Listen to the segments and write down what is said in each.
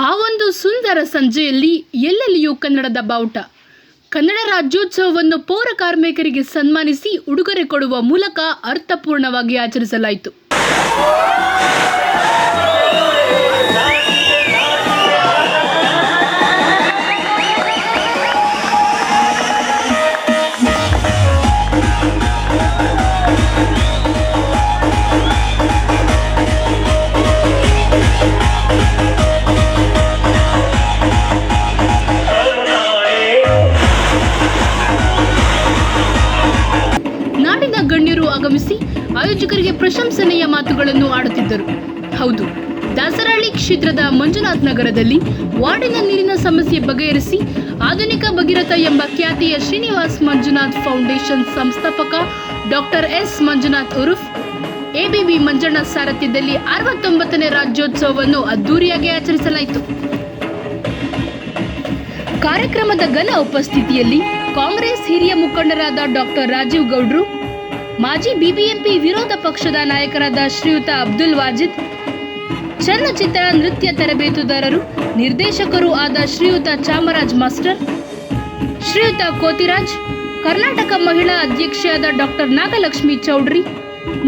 ಆ ಒಂದು ಸುಂದರ ಸಂಜೆಯಲ್ಲಿ ಎಲ್ಲೆಲ್ಲಿಯೂ ಕನ್ನಡದ ಬಾವುಟ. ಕನ್ನಡ ರಾಜ್ಯೋತ್ಸವವನ್ನು ಪೌರ ಕಾರ್ಮಿಕರಿಗೆ ಸನ್ಮಾನಿಸಿ ಉಡುಗೊರೆ ಕೊಡುವ ಮೂಲಕ ಅರ್ಥಪೂರ್ಣವಾಗಿ ಆಚರಿಸಲಾಯಿತು. ಪ್ರಶಂಸನೀಯ ಮಾತುಗಳನ್ನು ಆಡುತ್ತಿದ್ದರು. ಹೌದು, ದಾಸರಹಳ್ಳಿ ಕ್ಷೇತ್ರದ ಮಂಜುನಾಥ್ ನಗರದಲ್ಲಿ ವಾರ್ಡಿನ ನೀರಿನ ಸಮಸ್ಯೆ ಬಗೆಹರಿಸಿ ಆಧುನಿಕ ಭಗೀರಥ ಎಂಬ ಖ್ಯಾತಿಯ ಶ್ರೀನಿವಾಸ್ ಮಂಜುನಾಥ್ ಫೌಂಡೇಶನ್ ಸಂಸ್ಥಾಪಕ ಡಾಕ್ಟರ್ ಎಸ್ ಮಂಜುನಾಥ್ ಉರುಫ್ ಎಬಿಬಿ ಮಂಜಣ್ಣ ಸಾರಥ್ಯದಲ್ಲಿ ಅರವತ್ತೊಂಬತ್ತನೇ ರಾಜ್ಯೋತ್ಸವವನ್ನು ಅದ್ದೂರಿಯಾಗಿ ಆಚರಿಸಲಾಯಿತು. ಕಾರ್ಯಕ್ರಮದ ಘನ ಉಪಸ್ಥಿತಿಯಲ್ಲಿ ಕಾಂಗ್ರೆಸ್ ಹಿರಿಯ ಮುಖಂಡರಾದ ಡಾಕ್ಟರ್ ರಾಜೀವ್ ಗೌಡ್ರು ಮಾಜಿ ಬಿಬಿಎಂಪಿ ವಿರೋಧ ಪಕ್ಷದ ನಾಯಕರಾದ ಶ್ರೀಯುತ ಅಬ್ದುಲ್ ವಾಜಿದ್, ಚಲನಚಿತ್ರ ನೃತ್ಯ ತರಬೇತುದಾರರು, ನಿರ್ದೇಶಕರು ಆದ ಶ್ರೀಯುತ ಚಾಮರಾಜ್ ಮಾಸ್ಟರ್, ಶ್ರೀಯುತ ಕೋತಿರಾಜ್, ಕರ್ನಾಟಕ ಮಹಿಳಾ ಅಧ್ಯಕ್ಷೆಯಾದ ಡಾಕ್ಟರ್ ನಾಗಲಕ್ಷ್ಮಿ ಚೌಡ್ರಿ,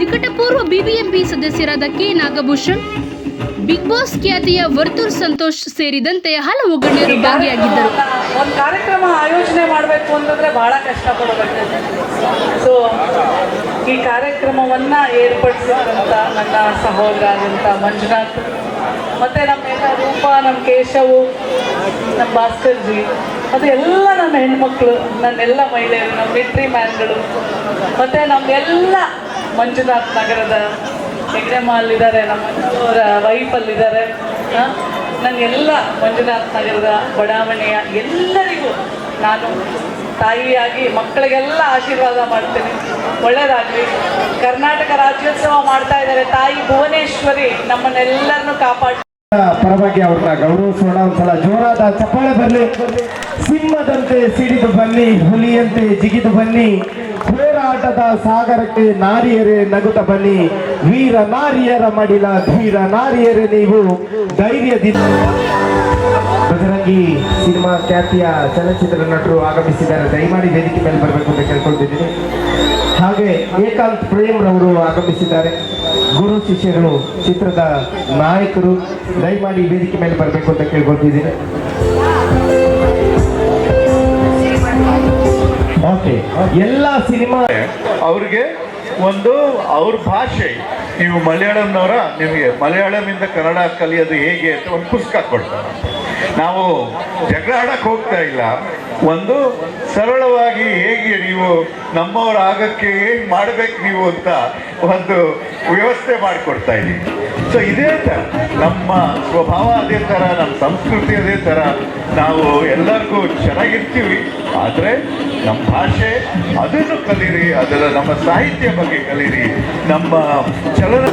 ನಿಕಟಪೂರ್ವ ಬಿಬಿಎಂಪಿ ಸದಸ್ಯರಾದ ಕೆ ನಾಗಭೂಷಣ್ ಬಿಗ್ ಬಾಸ್ ಖ್ಯಾತಿಯ ವರ್ತೂರ್ ಸಂತೋಷ್ ಸೇರಿದಂತೆ ಹಲವು ಗಣ್ಯರು ಭಾಗಿಯಾಗಿದ್ದರು. ಒಂದು ಕಾರ್ಯಕ್ರಮ ಆಯೋಜನೆ ಮಾಡಬೇಕು ಅಂತಂದ್ರೆ ಬಹಳ ಕಷ್ಟಪಡಬೇಕು. ಸೊ ಈ ಕಾರ್ಯಕ್ರಮವನ್ನ ಏರ್ಪಡಿಸಿದಂತ ನನ್ನ ಸಹೋದರ ಆದಂಥ ಮಂಜುನಾಥ್, ಮತ್ತೆ ನಮ್ಮ ರೂಪ, ನಮ್ಮ ಕೇಶವು, ನಮ್ಮ ಭಾಸ್ಕರ್ ಜಿ ಮತ್ತು ಎಲ್ಲ ನನ್ನ ಹೆಣ್ಮಕ್ಳು, ನನ್ನೆಲ್ಲ ಮಹಿಳೆಯರು, ನಮ್ಮ ಮಿಟ್ರಿ ಮ್ಯಾನ್ಗಳು, ಮತ್ತು ನಮ್ಮೆಲ್ಲ ಮಂಜುನಾಥ್ ನಗರದ ಹೆಗ್ಡೆಮ್ಮ ಅಲ್ಲಿದ್ದಾರೆ ನಮ್ಮ ಅವರ ವೈಫಲ್ಲಿದ್ದಾರೆ ನನ್ನ ಎಲ್ಲ ಮಂಜುನಾಥ್ ನಗರದ ಬಡಾವಣೆಯ ಎಲ್ಲರಿಗೂ ನಾನು ತಾಯಿಯಾಗಿ ಮಕ್ಕಳಿಗೆಲ್ಲ ಆಶೀರ್ವಾದ ಮಾಡ್ತೇನೆ. ಒಳ್ಳೆಯದಾಗಲಿ ಕರ್ನಾಟಕ ರಾಜ್ಯೋತ್ಸವ ಮಾಡ್ತಾ ಇದ್ದಾರೆ. ತಾಯಿ ಭುವನೇಶ್ವರಿ ನಮ್ಮನ್ನೆಲ್ಲರನ್ನು ಕಾಪಾಡಿ ಪರವಾಗಿ ಅವ್ರನ್ನ ಗೌರವಿಸೋಣ ಒಂದ್ಸಲ. ಜೋರಾದ ಚಪ್ಪಾಳೆ ಬರಲಿ. ಸಿಂಹದಂತೆ ಸಿಡಿದು ಬನ್ನಿ, ಹುಲಿಯಂತೆ ಜಿಗಿದು ಬನ್ನಿ ಹೋರಾಟದ ಸಾಗರಕ್ಕೆ ನಾರಿಯರೇ ನಗುತ ಬನ್ನಿ. ವೀರ ನಾರಿಯರ ಮಡಿಲ, ಧೀರ ನಾರಿಯರೇ ನೀವು. ಧೈರ್ಯದಿಂದ. ಬಜರಂಗಿ ಸಿನಿಮಾ ಖ್ಯಾತಿಯ ಚಲನಚಿತ್ರ ನಟರು ಆಗಮಿಸಿದ್ದಾರೆ. ದಯಮಾಡಿ ವೇದಿಕೆ ಮೇಲೆ ಬರಬೇಕು ಅಂತ ಕೇಳ್ಕೊಳ್ತಿದ್ದೀನಿ. ಹಾಗೆ ಏಕಾಂತ್ ಪ್ರೇಮ್ ರವರು ಆಗಮಿಸಿದ್ದಾರೆ. ಗುರು ಶಿಷ್ಯಗಳು, ಚಿತ್ರದ ನಾಯಕರು, ದಯಮಾಡಿ ವೇದಿಕೆ ಮೇಲೆ ಬರಬೇಕು ಅಂತ ಕೇಳ್ಕೊಳ್ತಿದ್ದೀನಿ. ಓಕೆ, ಎಲ್ಲ ಸಿನಿಮಾ ಅವ್ರಿಗೆ ಒಂದು ಅವ್ರ ಭಾಷೆ. ನೀವು ಮಲಯಾಳಂನವರ, ನಿಮಗೆ ಮಲಯಾಳಮಿಂದ ಕನ್ನಡ ಕಲಿಯೋದು ಹೇಗೆ ಅಂತ ಒಂದು ಪುಸ್ತಕ ಕೊಡ್ತಾರೆ. ನಾವು ಜಗಳ ಆಡಕ್ಕೆ ಹೋಗ್ತಾ ಇಲ್ಲ. ಒಂದು ಸರಳವಾಗಿ ಹೇಗೆ ನೀವು ನಮ್ಮವ್ರ ಆಗಕ್ಕೆ ಏನು ಮಾಡಬೇಕು ನೀವು ಅಂತ ಒಂದು ವ್ಯವಸ್ಥೆ ಮಾಡಿಕೊಡ್ತಾ ಇದ್ದೀವಿ ಸೊ ಇದೇ ಥರ ನಮ್ಮ ಸ್ವಭಾವ ಅದೇ ಥರ ನಮ್ಮ ಸಂಸ್ಕೃತಿ ಅದೇ ಥರ ನಾವು ಎಲ್ಲರಿಗೂ ಚೆನ್ನಾಗಿರ್ತೀವಿ. ಆದರೆ ನಮ್ಮ ಭಾಷೆ ಅದನ್ನು ಕಲೀರಿ, ಅದರ ನಮ್ಮ ಸಾಹಿತ್ಯ ಬಗ್ಗೆ ಕಲೀರಿ, ನಮ್ಮ ಚಲನ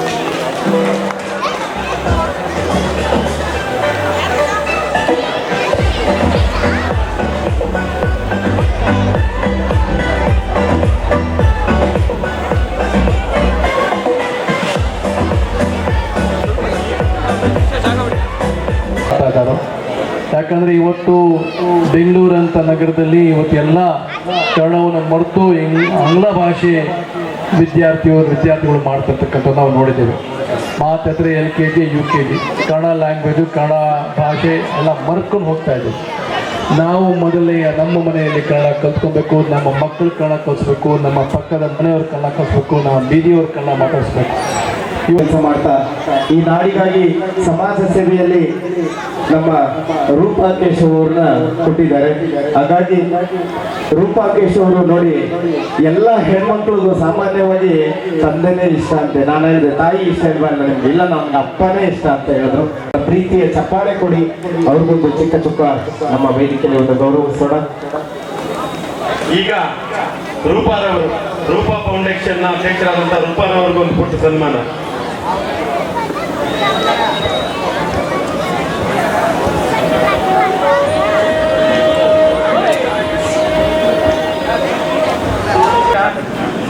ಇವತ್ತು ಬೆಂಗಳೂರು ಅಂತ ನಗರದಲ್ಲಿ ಇವತ್ತು ಎಲ್ಲ ಕನ್ನಡವನ್ನು ಮರೆತು ಆಂಗ್ಲ ಭಾಷೆ ವಿದ್ಯಾರ್ಥಿಯವರು, ವಿದ್ಯಾರ್ಥಿಗಳು ಮಾಡ್ತಿರ್ತಕ್ಕಂಥ ನಾವು ನೋಡಿದ್ದೇವೆ. ಮಾತಾದರೆ L K G, U K G, Kannada language Kannada ಭಾಷೆ ಎಲ್ಲ ಮರ್ಕೊಂಡು ಹೋಗ್ತಾ ಇದ್ದೀವಿ ನಾವು ಮೊದಲೇ ನಮ್ಮ ಮನೆಯಲ್ಲಿ ಕನ್ನಡ ಕಲ್ತ್ಕೊಬೇಕು, ನಮ್ಮ ಮಕ್ಕಳು ಕನ್ನಡ ಕಲಿಸ್ಬೇಕು ನಮ್ಮ ಪಕ್ಕದ ಮನೆಯವ್ರ ಕನ್ನಡ ಕಲಿಸ್ಬೇಕು ನಮ್ಮ ಬೀದಿಯವ್ರ ಕನ್ನಡ ಮಾತಾಡಿಸ್ಬೇಕು. ಕೆಲಸ ಮಾಡ್ತಾ, ಈ ನಾಡಿಗಾಗಿ ಸಮಾಜ ಸೇವೆಯಲ್ಲಿ ನಮ್ಮ ರೂಪಾ ಕೇಶವ್ ಅವ್ರನ್ನ ಕೊಟ್ಟಿದ್ದಾರೆ. ಹಾಗಾಗಿ ರೂಪಾ ಕೇಶವ್ ಅವರು ನೋಡಿ, ಎಲ್ಲ ಹೆಣ್ಮಕ್ಳಿಗೂ ಸಾಮಾನ್ಯವಾಗಿ ತಂದೆನೇ ಇಷ್ಟ ಅಂತೆ. ನಾನು ಹೇಳಿದೆ, ತಾಯಿ ಇಷ್ಟ ಇರಬಾರ್ದು ನಿಮ್ಗೆ? ಇಲ್ಲ, ನಮ್ಗೆ ಅಪ್ಪನೇ ಇಷ್ಟ ಅಂತ ಹೇಳಿದ್ರು. ಪ್ರೀತಿಯ ಚಪ್ಪಾಳೆ ಕೊಡಿ. ಅವ್ರಿಗೊಂದು ಚಿಕ್ಕ ಚುಕ್ಕ ನಮ್ಮ ವೇದಿಕೆಯಲ್ಲಿ ಒಂದು ಗೌರವಿಸೋಣ ಈಗ ರೂಪಾರವರು, ರೂಪಾ ಫೌಂಡೇಶನ್ ಅಧ್ಯಕ್ಷರಾದಂತಹ ರೂಪಾರವ್ರಿಗೊಂದು ಪುಟ್ಟ ಸನ್ಮಾನ.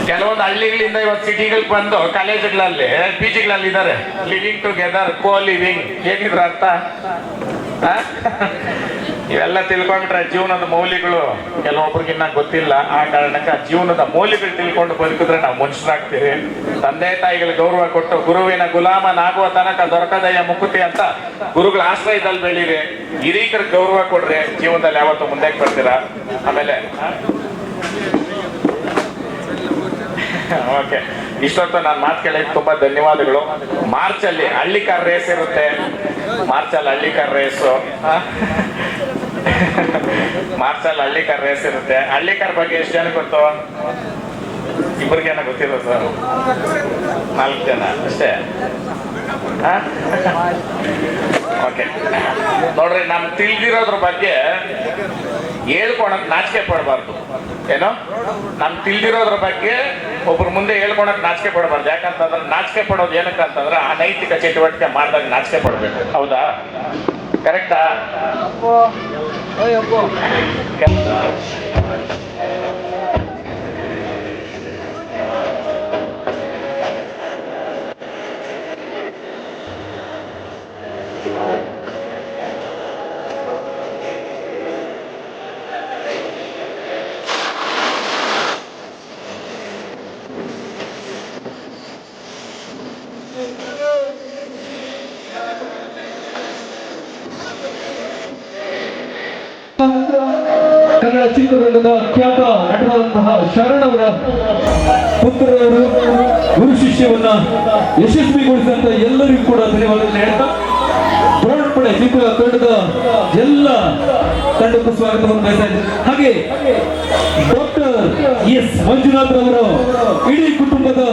ಕೆಲವೊಂದು ಹಳ್ಳಿಗಳಿಂದ ಇವತ್ತು ಸಿಟಿಗಳಿಗೆ ಬಂದು ಕಾಲೇಜುಗಳಲ್ಲಿ, ಪಿ ಜಿಗಳಲ್ಲಿ ಇದ್ದಾರೆ ಲಿವಿಂಗ್ ಟುಗೆದರ್ ಕೋ ಲಿವಿಂಗ್ ಏನಿದ್ರ ಅರ್ಥ? ಇವೆಲ್ಲ ತಿಳ್ಕೊಂಡ್ರೆ ಜೀವನದ ಮೌಲ್ಯಗಳು ಕೆಲವೊಬ್ರಿಗಿನ್ನ ಗೊತ್ತಿಲ್ಲ. ಆ ಕಾರಣಕ್ಕೆ ಆ ಜೀವನದ ಮೌಲ್ಯಗಳು ತಿಳ್ಕೊಂಡು ಬದುಕಿದ್ರೆ ನಾವು ಮನುಷ್ಯರಾಗ್ತೀವಿ. ತಂದೆ ತಾಯಿಗಳ ಗೌರವ ಕೊಟ್ಟು ಗುರುವಿನ ಗುಲಾಮನಾಗುವ ತನಕ ದೊರಕದಯ್ಯ ಮುಕುತಿ ಅಂತ ಗುರುಗಳ ಆಶ್ರಯದಲ್ಲಿ ಬೆಳೀರಿ. ಹಿರೀಕರ ಗೌರವ ಕೊಡ್ರಿ. ಜೀವನದಲ್ಲಿ ಯಾವತ್ತು ಮುಂದೆ ಬರ್ತೀರಾ? ಆಮೇಲೆ, ಓಕೆ. ಇಷ್ಟೊತ್ತು ನಾನು ಮಾತು ಕೇಳಿದ್ ತುಂಬಾ ಧನ್ಯವಾದಗಳು. ಮಾರ್ಚ್ ಅಲ್ಲಿ ಹಳ್ಳಿಕಾರ್ ರೇಸ್ ಇರುತ್ತೆ. ಮಾರ್ಚ್ ಅಲ್ಲಿ ಹಳ್ಳಿಕಾರ್ ರೇಸು ಮಾರ್ಚಲ್ ಹಳ್ಳಿಕಾರ್ ರೇಸ್ ಇರುತ್ತೆ. ಹಳ್ಳಿಕಾರ್ ಬಗ್ಗೆ ಎಷ್ಟು ಜನ ಗೊತ್ತು? ಇಬ್ಬರಿಗೇನ ಗೊತ್ತಿಲ್ಲ ಸರ್. ನಾಲ್ಕು ಜನ ಅಷ್ಟೇ. ಓಕೆ ನೋಡ್ರಿ, ನಮ್ಗೆ ತಿಳಿದಿರೋದ್ರ ಬಗ್ಗೆ ಹೇಳ್ಕೊಳಕ್ ನಾಚಿಕೆ ಪಡಬಾರ್ದು. ಏನೋ? ನಮ್ ತಿಳಿದಿರೋದ್ರ ಬಗ್ಗೆ ಒಬ್ರು ಮುಂದೆ ಹೇಳ್ಕೊಳಕ್ ನಾಚಿಕೆ ಪಡಬಾರ್ದು. ಯಾಕಂತಂದ್ರೆ ನಾಚಿಕೆ ಪಡೋದು ಏನಕ್ಕೆ ಅಂತಂದ್ರೆ ನೈತಿಕ ಚಟುವಟಿಕೆ ಮಾಡಿದಾಗ ನಾಚಿಕೆ ಪಡಬೇಕು. ಹೌದಾ? ಕರೆಕ್ಟಾ ಕನ್ನಡ ಚಿತ್ರರಂಗದ ಖ್ಯಾತ ನಟರಾದಂತಹ ಶರಣವರ ಪುತ್ರರವರು ಗುರು ಶಿಷ್ಯವನ್ನ ಯಶಸ್ವಿಗೊಳಿಸಿದಂತ ಎಲ್ಲರಿಗೂ ಕೂಡ ಧನ್ಯವಾದಗಳನ್ನು ಹೇಳ್ತಾ ಬೃಹತ್ಪಡೆ ಚಿತ್ರ ತಂಡದ ಎಲ್ಲ ತಂಡಕ್ಕೂ ಸ್ವಾಗತವನ್ನು ಬಯಸ್ತಾ ಹಾಗೆ ಡಾಕ್ಟರ್ ಎಸ್ ಮಂಜುನಾಥ್ ರವರು, ಇಡೀ ಕುಟುಂಬದ